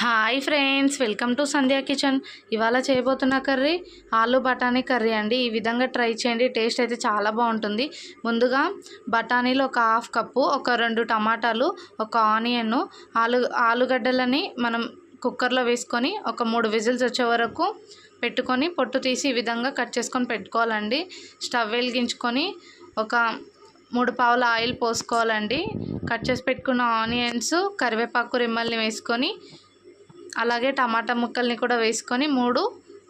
Hi friends welcome to Sandhya kitchen. ఇవాళ చేయబోతున్న curry ఆలు బఠానీ కర్రీ అండి. ఈ విధంగా ట్రై చేయండి టేస్ట్ అయితే చాలా బాగుంటుంది. ముందుగా బఠానీలు ఒక హాఫ్ కప్పు ఒక రెండు టమాటాలు ఒక ఆనియన్ ఆలు ఆలుగడ్డలని మనం కుక్కర్లో వేసుకొని ఒక మూడు విజిల్స్ వచ్చే వరకు పెట్టుకొని పొట్టు తీసి ఈ విధంగా కట్ చేసుకొని పెట్టుకోవాలండి. స్టవ్ వెలిగించుకొని ఒక మూడు పావుల ఆయిల్ పోసుకోవాలండి. కట్ చేసి పెట్టుకున్న ఆనియన్స్ కరివేపాకు రిమ్మల్ని వేసుకొని అలాగే టమాటా ముక్కల్ని కూడా వేసుకొని మూడు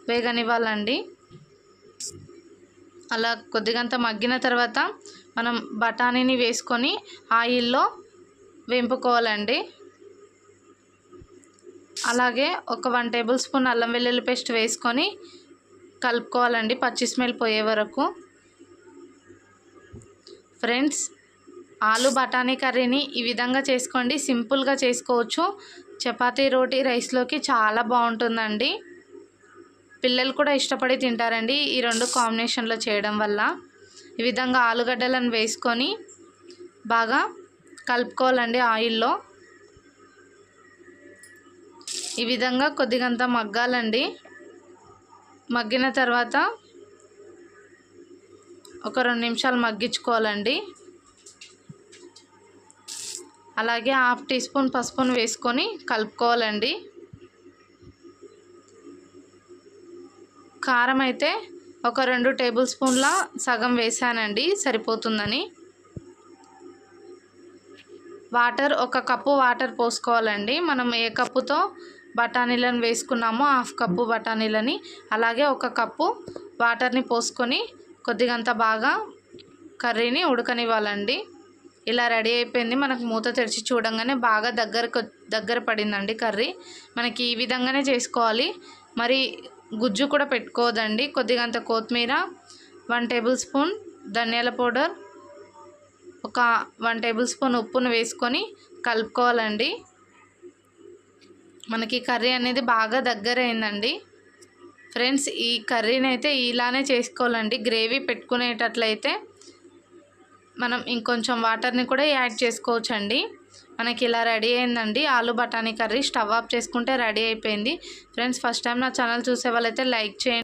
వేగనివ్వాలండి. అలా కొద్దిగంత మగ్గిన తర్వాత మనం బఠానీని వేసుకొని ఆయిల్లో వేంపుకోవాలండి. అలాగే ఒక వన్ టేబుల్ స్పూన్ అల్లం వెల్లుల్లి పేస్ట్ వేసుకొని కలుపుకోవాలండి పచ్చి స్మెల్ పోయే వరకు. ఫ్రెండ్స్ ఆలు బఠానీ కర్రీని ఈ విధంగా చేసుకోండి. సింపుల్గా చేసుకోవచ్చు. చపాతీ రోటీ రైస్లోకి చాలా బాగుంటుందండి. పిల్లలు కూడా ఇష్టపడి తింటారండి ఈ రెండు కాంబినేషన్లో చేయడం వల్ల. ఈ విధంగా ఆలుగడ్డలను వేసుకొని బాగా కలుపుకోవాలండి ఆయిల్లో. ఈ విధంగా కొద్దిగంత మగ్గాలండి. మగ్గిన తర్వాత ఒక రెండు నిమిషాలు మగ్గించుకోవాలండి. అలాగే హాఫ్ టీ స్పూన్ పసుపును వేసుకొని కలుపుకోవాలండి. కారం అయితే ఒక రెండు టేబుల్ స్పూన్ల సగం వేసానండి సరిపోతుందని. వాటర్ ఒక కప్పు వాటర్ పోసుకోవాలండి. మనం ఏ కప్పుతో బఠానీలను వేసుకున్నామో హాఫ్ కప్పు బఠానీలని అలాగే ఒక కప్పు వాటర్ని పోసుకొని కొద్దిగంత బాగా కర్రీని ఉడకనివ్వాలండి. ఇలా రెడీ అయిపోయింది. మనకు మూత తెరిచి చూడంగానే బాగా దగ్గరకు దగ్గర పడిందండి కర్రీ. మనకి ఈ విధంగానే చేసుకోవాలి. మరి గుజ్జు కూడా పెట్టుకోవద్దండి. కొద్దిగంత కొత్తిమీర వన్ టేబుల్ స్పూన్ ధనియాల పౌడర్ ఒక వన్ టేబుల్ స్పూన్ ఉప్పును వేసుకొని కలుపుకోవాలండి. మనకి కర్రీ అనేది బాగా దగ్గర అయిందండి. ఫ్రెండ్స్ ఈ కర్రీని అయితే ఇలానే చేసుకోవాలండి. గ్రేవీ పెట్టుకునేటట్లయితే మనం ఇంకొంచెం వాటర్ని కూడా యాడ్ చేసుకోవచ్చండి. మనకి ఇలా రెడీ అయిందండి. ఆలు బఠానీ కర్రీ స్టవ్ ఆఫ్ చేసుకుంటే రెడీ అయిపోయింది. ఫ్రెండ్స్ ఫస్ట్ టైం నా ఛానల్ చూసే వాళ్ళైతే లైక్ చేయండి.